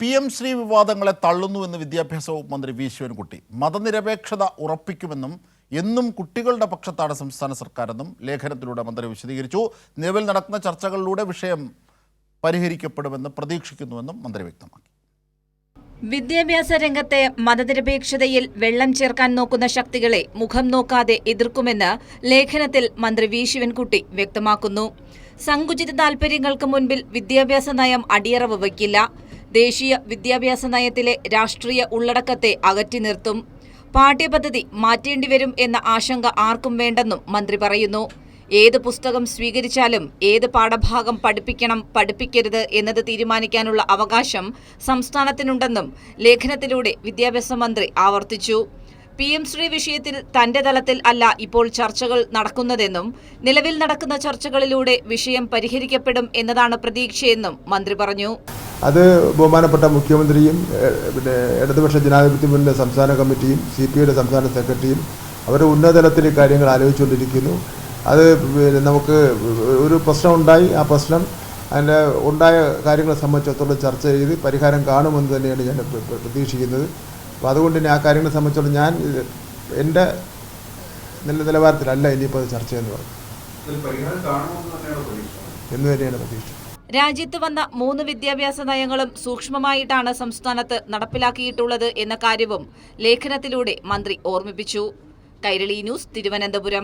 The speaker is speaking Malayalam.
പി എം ശ്രീ വിവാദങ്ങളെ തള്ളുന്നുവെന്ന് വിദ്യാഭ്യാസ വകുപ്പ് മന്ത്രി വി ശിവൻകുട്ടി. മതനിരപേക്ഷത ഉറപ്പിക്കുമെന്നും എന്നും കുട്ടികളുടെ പക്ഷത്താണ് സംസ്ഥാന സർക്കാരെന്നും ലേഖനത്തിലൂടെ മന്ത്രി വിശദീകരിച്ചു. നിലവിൽ നടക്കുന്ന ചർച്ചകളിലൂടെ വിഷയം പരിഹരിക്കപ്പെടുമെന്ന് പ്രതീക്ഷിക്കുന്നുവെന്നും മന്ത്രി വ്യക്തമാക്കി. വിദ്യാഭ്യാസ രംഗത്തെ മതനിരപേക്ഷതയിൽ വെള്ളം ചേർക്കാൻ നോക്കുന്ന ശക്തികളെ മുഖം നോക്കാതെ എതിർക്കുമെന്ന് ലേഖനത്തിൽ മന്ത്രി വി ശിവൻകുട്ടി വ്യക്തമാക്കുന്നു. സങ്കുചിത താൽപര്യങ്ങൾക്ക് മുൻപിൽ വിദ്യാഭ്യാസ നയം അടിയറവ് വയ്ക്കില്ല. ദേശീയ വിദ്യാഭ്യാസ നയത്തിലെ രാഷ്ട്രീയ ഉള്ളടക്കത്തെ അകറ്റി നിർത്തും. പാഠ്യപദ്ധതി മാറ്റേണ്ടിവരും എന്ന ആശങ്ക ആർക്കും വേണ്ടെന്നും മന്ത്രി പറയുന്നു. ഏത് പുസ്തകം സ്വീകരിച്ചാലും ഏത് പാഠഭാഗം പഠിപ്പിക്കണം പഠിപ്പിക്കരുത് എന്നത് തീരുമാനിക്കാനുള്ള അവകാശം സംസ്ഥാനത്തിനുണ്ടെന്നും ലേഖനത്തിലൂടെ വിദ്യാഭ്യാസ മന്ത്രി ആവർത്തിച്ചു. പി എം ശ്രീ വിഷയത്തിൽ തന്റെ തലത്തിൽ അല്ല ഇപ്പോൾ ചർച്ചകൾ നടക്കുന്നതെന്നും നിലവിൽ നടക്കുന്ന ചർച്ചകളിലൂടെ വിഷയം പരിഹരിക്കപ്പെടും എന്നതാണ് പ്രതീക്ഷയെന്നും മന്ത്രി പറഞ്ഞു. അത് ബഹുമാനപ്പെട്ട മുഖ്യമന്ത്രിയും പിന്നെ ഇടതുപക്ഷ ജനാധിപത്യ മുന്നിലെ സംസ്ഥാന കമ്മിറ്റിയും സി പി ഐയുടെ സംസ്ഥാന സെക്രട്ടറിയും അവരുടെ ഉന്നതതലത്തിൽ കാര്യങ്ങൾ ആലോചിച്ചുകൊണ്ടിരിക്കുന്നു. അത് പിന്നെ നമുക്ക് ഒരു പ്രശ്നം ഉണ്ടായി. ആ പ്രശ്നം അതിന്റെ ഉണ്ടായ കാര്യങ്ങളെ സംബന്ധിച്ചിടത്തോളം ചർച്ച ചെയ്ത് പരിഹാരം കാണുമെന്ന് തന്നെയാണ് ഞാൻ പ്ര- പ്ര- പ്രതീക്ഷിക്കുന്നത്. അപ്പോൾ അതുകൊണ്ട് തന്നെ ആ കാര്യങ്ങളെ സംബന്ധിച്ചിടത്തോളം ഞാൻ എന്റെ നല്ല നിലവാരത്തിലല്ല ഇനിയിപ്പോൾ അത് ചർച്ച എന്ന് പറഞ്ഞു എന്ന് തന്നെയാണ് പ്രതീക്ഷ. രാജ്യത്ത് വന്ന മൂന്ന് വിദ്യാഭ്യാസ നയങ്ങളും സൂക്ഷ്മമായിട്ടാണ് സംസ്ഥാനത്ത് നടപ്പിലാക്കിയിട്ടുള്ളത് എന്ന കാര്യവും ലേഖനത്തിലൂടെ മന്ത്രി ഓർമ്മിപ്പിച്ചു. കൈരളി ന്യൂസ് തിരുവനന്തപുരം.